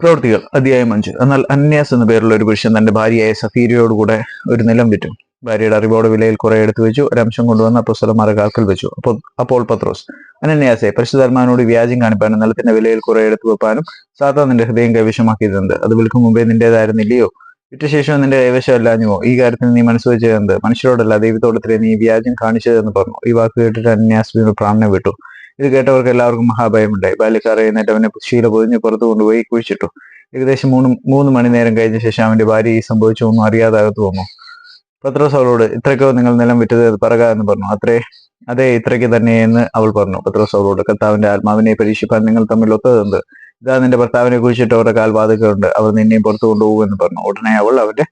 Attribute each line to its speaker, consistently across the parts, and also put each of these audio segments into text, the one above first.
Speaker 1: പ്രവൃത്തികൾ അധ്യായം അഞ്ച് എന്നാൽ അന്യാസ് എന്ന പേരുള്ള ഒരു പുരുഷൻ തന്റെ ഭാര്യയായ സഫീരിയോടുകൂടെ ഒരു നിലം വിറ്റു. ഭാര്യയുടെ അറിവോട് വിലയിൽ കുറെ എടുത്തു വെച്ചു. ഒരംശം കൊണ്ടുവന്ന അപ്പോസ്തലന്മാരുടെ കാൽക്കൽ വെച്ചു. അപ്പോൾ അപ്പോൾ പത്രോസ് അനന്യാസെ പരിശുദ്ധാത്മാവിനോട് വ്യാജം കാണിപ്പാനും നിലത്തിന്റെ വിലയിൽ കുറെ എടുത്തു വെപ്പാനും സാത്താൻ നിന്റെ ഹൃദയം കൈവശമാക്കിയതെന്ത് അത് വിൽക്കും മുമ്പേ നിന്റേതായിരുന്നില്ലയോ വിറ്റശേഷം നിന്റെ കൈവശമല്ലാഞ്ഞുവോ ഈ കാര്യത്തിൽ നീ മനസ്സ് വെച്ചത് മനുഷ്യരോടല്ല ദൈവത്തോടത്തിലെ നീ വ്യാജം കാണിച്ചതെന്ന് പറഞ്ഞു. ഈ വാക്ക് കേട്ടിട്ട് അന്യാസ് പ്രാണനെ വിട്ടു. ഇത് കേട്ടവർക്ക് എല്ലാവർക്കും മഹാഭയമുണ്ടായി. ബാല്യക്കാർ എഴുന്നേറ്റ് അവനെ ശീല പൊതിഞ്ഞ് പുറത്തു കൊണ്ടുപോയി കുഴിച്ചിട്ടു. ഏകദേശം മൂന്ന് മൂന്ന് മണി നേരം കഴിഞ്ഞ ശേഷം അവന്റെ ഭാര്യ ഈ സംഭവിച്ചൊന്നും അറിയാതെ അകത്ത് വന്നു. പത്രോസ് അവളോട് ഇത്രയ്ക്കോ നിങ്ങൾ നിലം വിറ്റത് പറക എന്ന് പറഞ്ഞു. അത്രേ അതെ ഇത്രയ്ക്ക് തന്നെ എന്ന് അവൾ പറഞ്ഞു. പത്രോസ് അവളോട് കർത്താവിന്റെ ആത്മാവിനെ പരീക്ഷിപ്പാൻ നിങ്ങൾ തമ്മിൽ ഒത്തതെന്ത്? ഇതാ നിന്റെ ഭർത്താവിനെ കുഴിച്ചിട്ട് അവരുടെ കാൽ വാതുക്കുണ്ട് അവർ നിന്നെയും പുറത്തു കൊണ്ടുപോകുമെന്ന് പറഞ്ഞു. ഉടനെ അവൾ അവന്റെ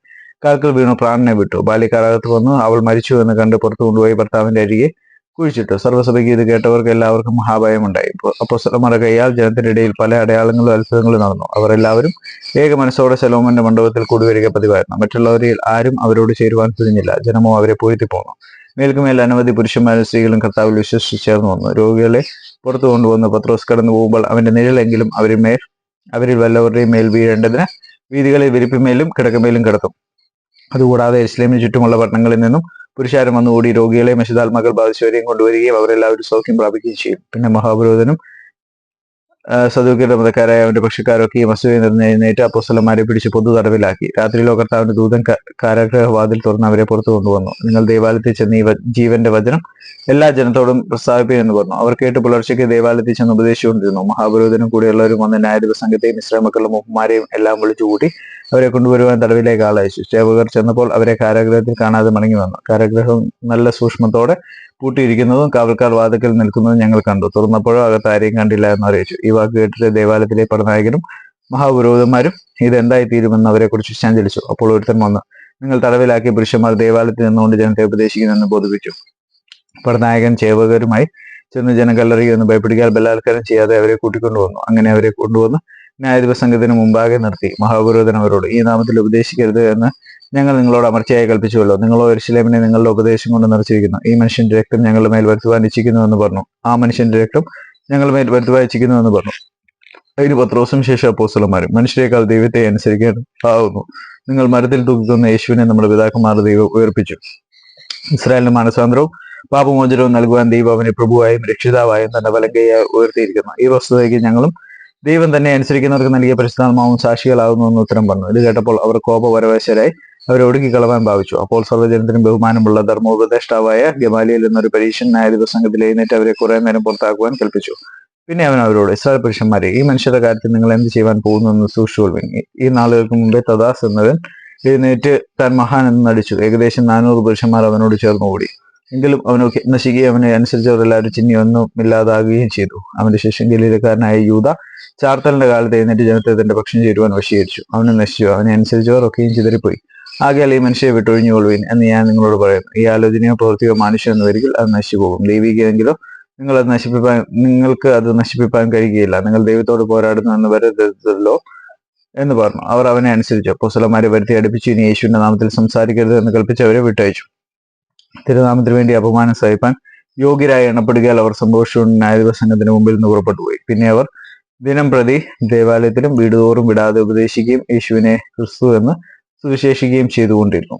Speaker 1: കാൽക്കൽ വീണു പ്രാണനെ വിട്ടു. ബാല്യക്കാരകത്ത് വന്നു. അവൾ മരിച്ചു എന്ന് കണ്ട് പുറത്തു കൊണ്ടുപോയി ഭർത്താവിന്റെ അരികെ കുഴിച്ചിട്ടു. സർവസഭയ്ക്ക് ഇത് കേട്ടവർക്ക് എല്ലാവർക്കും മഹാഭയമുണ്ടായി. അപ്പോൾ സ്വലമറ കയ്യാൽ ജനത്തിന്റെ ഇടയിൽ പല അടയാളങ്ങളും അത്ഭുതങ്ങളും നടന്നു. അവർ എല്ലാവരും ഏക മനസ്സോടെ ശലോമന്റെ മണ്ഡപത്തിൽ കൂടുവരിക പതിവായിരുന്നു. മറ്റുള്ളവരിൽ ആരും അവരോട് ചേരുവാൻ തിരിഞ്ഞില്ല ജനമോ അവരെ പോന്നു. മേൽക്കുമേൽ അനവധി പുരുഷന്മാരും സ്ത്രീകളും കർത്താവിൽ വിശ്വസിച്ച് ചേർന്ന് വന്നു. രോഗികളെ പുറത്തു കൊണ്ടുവന്ന് പത്രോസ് കടന്നു പോകുമ്പോൾ അവന്റെ നിഴലെങ്കിലും അവരിൽ മേൽ അവരിൽ വല്ലവരുടെയും മേൽ വീഴേണ്ടതിന് വീതികളിൽ വിരിപ്പിമേലും കിടക്കമേലും കിടത്തും. അതുകൂടാതെ ഇസ്ലാമിന് ചുറ്റുമുള്ള പട്ടണങ്ങളിൽ നിന്നും പുരുഷാരം വന്നുകൂടി രോഗികളെ മഷിതാത്മകൾ ബാധിച്ചവരെയും കൊണ്ടുവരികയും അവരെല്ലാവരും സൗഖ്യം പ്രാപിക്കുകയും ചെയ്യും. പിന്നെ മഹാപുരോധനും സദൂക്കിയുടെ മതക്കാരായ അവന്റെ പക്ഷക്കാരൊക്കെ ഈ മസൂയെ എഴുന്നേറ്റ് അപ്പോസ്തലന്മാരെ പിടിച്ച് പൊതു തടവിലാക്കി രാത്രിയിലോ കർത്താവിന്റെ ദൂതൻ കാരാഗ്രഹവാതിൽ തുറന്ന് അവരെ പുറത്തു കൊണ്ടുവന്നു. നിങ്ങൾ ദേവാലയത്തിൽ ചെന്ന് ഈ ജീവന്റെ വചനം എല്ലാ ജനത്തോടും പ്രസ്താവിപ്പിക്കുമെന്ന് പറഞ്ഞു. അവർ കേട്ട് പുലർച്ചയ്ക്ക് ദേവാലയത്തിൽ ചെന്ന് ഉപദേശിച്ചുകൊണ്ടിരുന്നു. മഹാപുരോധനും കൂടെയുള്ളവരും വന്ന് ന്യായാധിപ സംഘത്തെയും ഇസ്രാമക്കളുടെ മുപ്പന്മാരെയും എല്ലാം വിളിച്ചു കൂട്ടി അവരെ കൊണ്ടുവരുവാൻ തടവിലേക്ക് ആളയച്ചു സേവകർ ചെന്നപ്പോൾ അവരെ കാരാഗ്രഹത്തിൽ കാണാതെ മടങ്ങി വന്നു. കാരാഗ്രഹം നല്ല സൂക്ഷ്മത്തോടെ പൂട്ടിയിരിക്കുന്നതും കാവൽക്കാർ വാതിക്കൽ നിൽക്കുന്നതും ഞങ്ങൾ കണ്ടു. തുറന്നപ്പോഴോ അകത്ത് ആരെയും കണ്ടില്ല എന്ന് അറിയിച്ചു. ഈ വാക്ക് കേട്ടിട്ട് ദേവാലയത്തിലെ പടനായകനും മഹാപുരോഹിതന്മാരും ഇതെന്തായി തീരുമെന്ന് അവരെ കുറിച്ച് ചഞ്ചലിച്ചു. അപ്പോൾ ഒരുത്തൻ വന്നു നിങ്ങൾ തടവിലാക്കിയ പുരുഷന്മാർ ദേവാലയത്തിൽ നിന്നുകൊണ്ട് ജനത്തെ ഉപദേശിക്കുന്നെന്ന് ബോധിപ്പിച്ചു. പടനായകൻ സേവകരുമായി ചെന്ന് ജനം കല്ലറിയുമെന്ന് ഭയപ്പെടുകയാൽ ബലാത്കാരം ചെയ്യാതെ അവരെ കൂട്ടിക്കൊണ്ടുവന്നു. അങ്ങനെ അവരെ കൊണ്ടുവന്ന് ന്യായാധിപ സംഘത്തിന് മുമ്പാകെ നിർത്തി. മഹാപുരോധനവരോട് ഈ നാമത്തിൽ ഉപദേശിക്കരുത് എന്ന് ഞങ്ങൾ നിങ്ങളോട് അമർച്ചയായി കൽപ്പിച്ചുവല്ലോ. നിങ്ങളോ എരിശിലേമിനെ നിങ്ങളുടെ ഉപദേശം കൊണ്ട് നിറച്ചിരിക്കുന്നു. ഈ മനുഷ്യന്റെ രക്തം ഞങ്ങളുടെ മേൽ വരുത്തുവാൻ ഇച്ഛിക്കുന്നുവെന്ന് പറഞ്ഞു. ആ മനുഷ്യന്റെ രക്തം ഞങ്ങളുടെ മേൽ വരുത്തുവാൻ ഇച്ഛിക്കുന്നുവെന്ന് പറഞ്ഞു. അതിന് പത്രോസും ശേഷം അപ്പോസ്തലന്മാരും മനുഷ്യരെക്കാൾ ദൈവത്തെ അനുസരിക്കാൻ ആവുന്നു നിങ്ങൾ മരത്തിൽ തൂക്കുന്ന യേശുവിനെ നമ്മുടെ പിതാക്കന്മാർ ദൈവം ഉയർപ്പിച്ചു. ഇസ്രായേലിന് മാനസാന്തരവും പാപമോചനവും നൽകുവാൻ ദൈവം അവനെ പ്രഭുവായും രക്ഷിതാവായും തന്റെ വലങ്കയായി ഉയർത്തിയിരിക്കുന്നു. ഈ വസ്തുതയ്ക്ക് ഞങ്ങളും ദൈവം തന്നെ അനുസരിക്കുന്നവർക്ക് നൽകിയ പരിശുദ്ധാത്മാവും സാക്ഷികളാകുന്നു എന്ന് ഉത്തരം പറഞ്ഞു. ഇത് കേട്ടപ്പോൾ അവർ കോപപരവശരായി അവരെ ഒടുക്കിക്കളവാൻ ഭാവിച്ചു. അപ്പോൾ സർവജനത്തിനും ബഹുമാനമുള്ള ധർമ്മോപദേഷ്ടാവായ ഗമാലിയിൽ എന്നൊരു പരീക്ഷൻ ന്യായാധിപ സംഘത്തിൽ എഴുന്നേറ്റ് അവരെ കുറെ നേരം പുറത്താക്കുവാൻ കൽപ്പിച്ചു. പിന്നെ അവൻ അവരോട് ഇസ്രായേൽ പുരുഷന്മാരെ ഈ മനുഷ്യരുടെ കാര്യത്തിൽ നിങ്ങൾ എന്ത് ചെയ്യുവാൻ പോകുന്നു എന്ന് സൂക്ഷിച്ചുകൊള്ളുവിൻ. ഈ- നാളുകൾക്ക് മുമ്പേ തദാസ് എന്നവൻ എഴുന്നേറ്റ് താൻ മഹാൻ എന്ന് നടിച്ചു. ഏകദേശം നാനൂറ് പുരുഷന്മാർ അവനോട് ചേർന്ന് ഓടി എങ്കിലും അവനൊക്കെ നശിക്കുകയും അവനെ അനുസരിച്ചവരെല്ലാവരും ചിഹ്നി ഒന്നും ഇല്ലാതാകുകയും ചെയ്തു. അവന്റെ ശേഷം ഗലീലക്കാരനായ യൂത ചാർത്തലിന്റെ കാലത്ത് എഴുന്നേറ്റ് ജനത്തെ തന്റെ പക്ഷം ചേരുവാൻ വശീകരിച്ചു. അവനെ നശിച്ചു. അവനെ അനുസരിച്ചവർ ഒക്കെയും ചിതറിപ്പോയി. ആകയാൽ ഈ മനുഷ്യരെ വിട്ടൊഴിഞ്ഞുകൊള്ളുവിൻ എന്ന് ഞാൻ നിങ്ങളോട് പറയുന്നു. ഈ ആലോചനയോ പ്രവൃത്തിയോ മനുഷ്യ എന്ന് വരികിൽ അത് നശിച്ചു പോകും ദൈവികമെങ്കിലോ നിങ്ങൾ അത് നശിപ്പിപ്പാൻ നിങ്ങൾക്ക് അത് നശിപ്പിപ്പാൻ കഴിയുകയില്ല. നിങ്ങൾ ദൈവത്തോട് പോരാടുന്നു എന്ന് വരരുതല്ലോ എന്ന് പറഞ്ഞു. അവർ അവനെ അനുസരിച്ചു. അപ്പോസലമാരെ വരുത്തി അടുപ്പിച്ചു. ഇനി യേശുവിന്റെ നാമത്തിൽ സംസാരിക്കരുത് എന്ന് കൽപ്പിച്ച് അവരെ വിട്ടയച്ചു. തിരുനാമത്തിന് വേണ്ടി അപമാനം സഹിപ്പാൻ യോഗ്യരായി എണ്ണപ്പെടുകയാൽ അവർ സന്തോഷവും ന്യായദിവസംഗത്തിന് മുമ്പിൽ നിന്ന് പുറപ്പെട്ടു പോയി പിന്നെ അവർ ദിനം പ്രതി ദേവാലയത്തിലും വീടുതോറും വിടാതെ ഉപദേശിക്കുകയും യേശുവിനെ ക്രിസ്തു എന്ന് സുവിശേഷിക്കുകയും ചെയ്തുകൊണ്ടിരുന്നു.